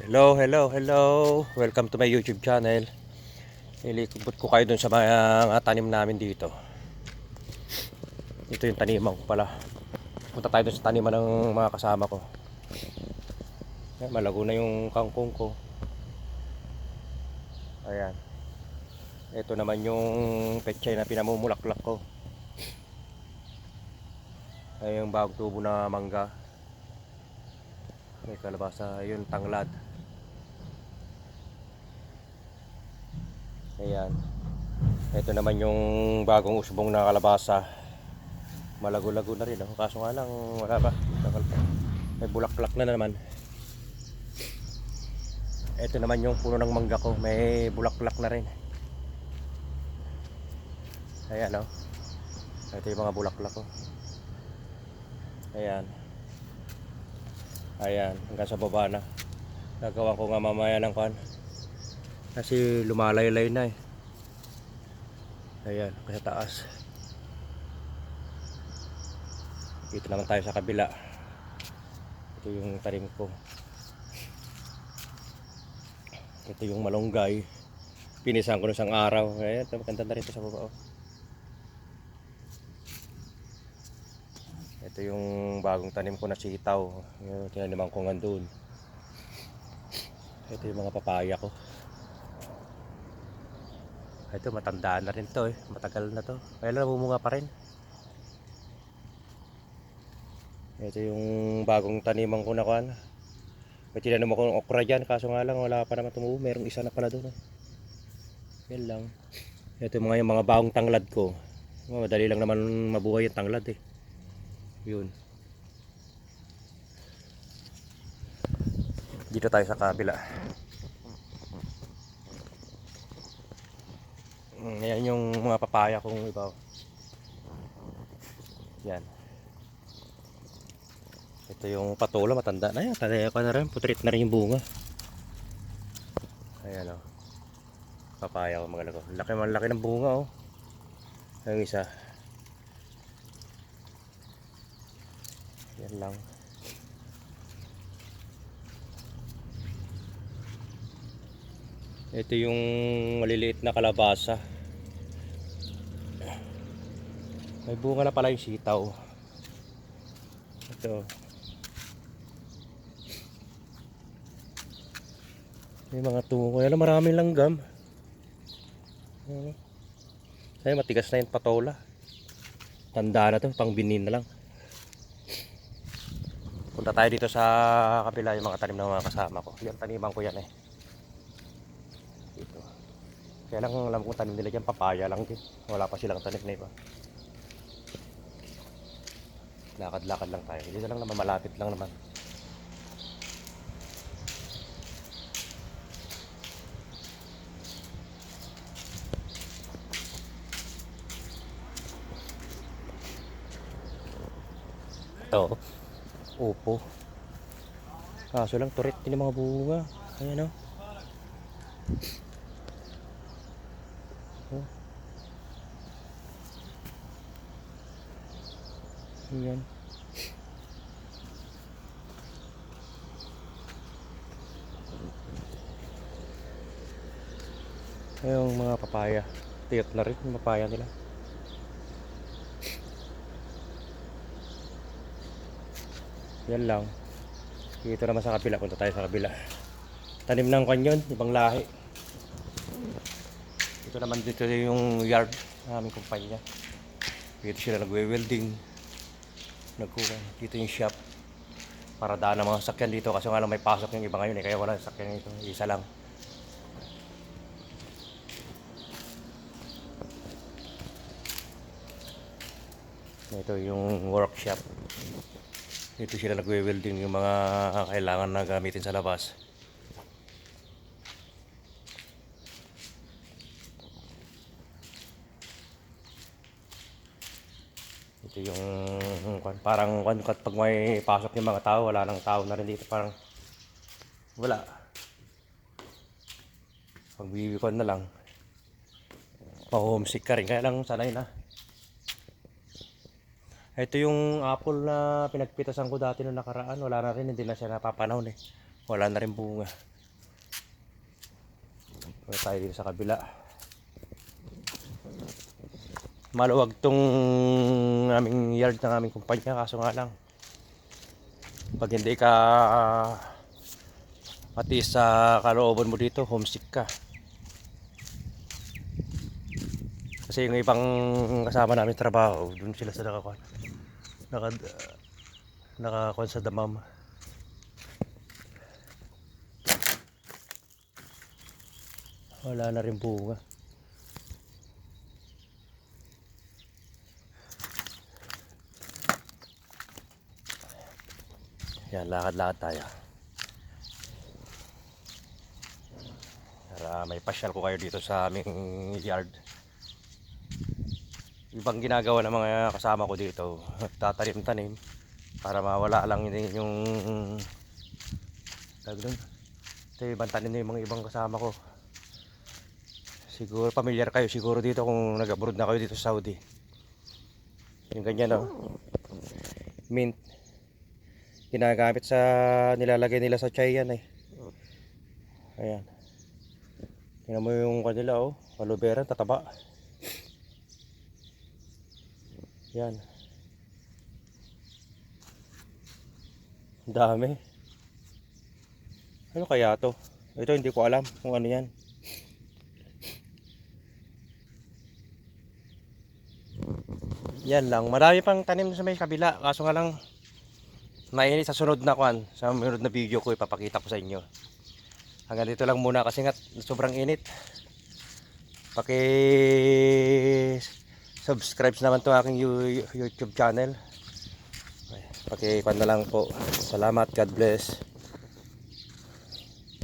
Hello, hello, hello. Welcome to my YouTube channel. Ilikubot ko kayo dun sa mga tanim namin dito. Ito yung taniman ko pala. Punta tayo dun sa taniman ng mga kasama ko. Malago na yung kangkong ko. Ayan. Ito naman yung pechay na pinamumulaklak ko. Ay yung bagong tubo na mangga. May kalabasa, yun tanglad. Ayan. Ito naman yung bagong usbong na kalabasa. Malago-lago na rin. Oh. Kaso nga lang, wala pa. May bulaklak na naman. Ito naman yung puno ng mangga ko. May bulaklak na rin. Ayan oh. Ito yung mga bulaklak ko. Ayan. Ayan, hanggang sa baba na. Gagawa ko nga mamaya ng kwan. Kasi lumalaylay na eh. Ayan, sa taas. Dito naman tayo sa kabila. Ito yung tarim ko. Ito yung malunggay. Pinisan ko ng isang araw. Ayan, maganda na rito sa baba. Oh. Ito yung bagong tanim ko na sitaw. Yung tinaniman ko nga doon. Ito yung mga papaya ko. Ito matandaan na rin to eh. Matagal na to. Kaya lang namumunga pa rin. Ito yung bagong taniman ko na kuan. May tinanim ako ng okra dyan. Kaso nga lang wala pa naman tumubo. Merong isa na pala doon. Oh. Yan lang. Ito yung mga, yung mga bagong tanglad ko. Madali lang naman mabuhay yung tanglad eh. Yun. Dito tayo sa kabila. Mm, Yan yung mga papaya kong iba. Yan. Ito yung patola, matanda na yan. Talaya ka na rin, putrit na rin yung bunga. Ayan o. Papaya ko mga lago. Laki man laki ng bunga o. Yung isa. Yan lang. Ito yung maliliit na kalabasa. May bunga na pala yung sitaw. Ito. May mga tungo. Kaya lang maraming langgam. Ay, matigas na yung patola. Tanda na to, pang binin na lang. Punta tayo dito sa kabila yung mga tanim ng mga kasama ko. Yan taniman ko yan eh. Kaya lang alam ko tanim nila dyan, papaya lang din. Wala pa silang tanim na iba. Lakad-lakad lang tayo. Dito lang naman, malapit lang naman. Ito. Opo. Kaso lang turit din yung mga bunga. Ayan o. Oh. Ayan. Ayun mga papaya. Tiyot na rin yung papaya nila. Yan lang. Dito naman sa kabila. Punta tayo sa kabila. Tanim ng kanyon. Ibang lahi. Ito naman dito yung yard ng aming kumpanya. Dito sila nagwe-welding. Nagkuha. Dito yung shop. Para daan ng mga sakyan dito. Kasi nga lang may pasok yung iba ngayon eh. Kaya wala sakyan ito. Isa lang. Ito yung workshop. Dito sila nagwe-welding yung mga kailangan na gamitin sa labas. Ito yung parang pag may pasok yung mga tao, wala nang tao na rin dito. Parang wala. Pag bibikon na lang. Pa-homesick ka rin. Kaya lang sanay na. Ito yung apple na pinagpitasan ko dati noong nakaraan. Wala na rin, hindi na siya napapanahon eh. Wala na rin bunga. Ano tayo dito sa kabila. Maluwag tong aming yard ng aming kumpanya kaso nga lang pag hindi ka pati sa kalooban mo dito homesick ka. Kasi yung ibang kasama namin trabaho dun sila sa nakakuan naka nakakuan sa damam. Wala na rin bunga yan lakad-lakad tayo. Para may pasyal ko kayo dito sa aming yard. Ibang ginagawa ng mga kasama ko dito tatanim-tanim para mawala lang yun yung tawag doon ito yung ibang tanim na yung mga ibang kasama ko. Siguro familiar kayo siguro dito kung nag-abroad na kayo dito sa Saudi. Yung ganyan oh. Mint ginagamit sa nilalagay nila sa chai yan eh. Ayan. Tingnan mo yung kanila oh. Aloe vera tataba. Yan Ang dami. Ano kaya to? Ito hindi ko alam kung ano yan. Yan lang. Marami pang tanim sa may kabila. Kaso nga lang mainit sa sunod na kwan sa sunod na video ko ipapakita ko sa inyo. Hanggang dito lang muna kasi nga sobrang init. Paki subscribe naman to aking youtube channel. Paki pan na lang po. Salamat God bless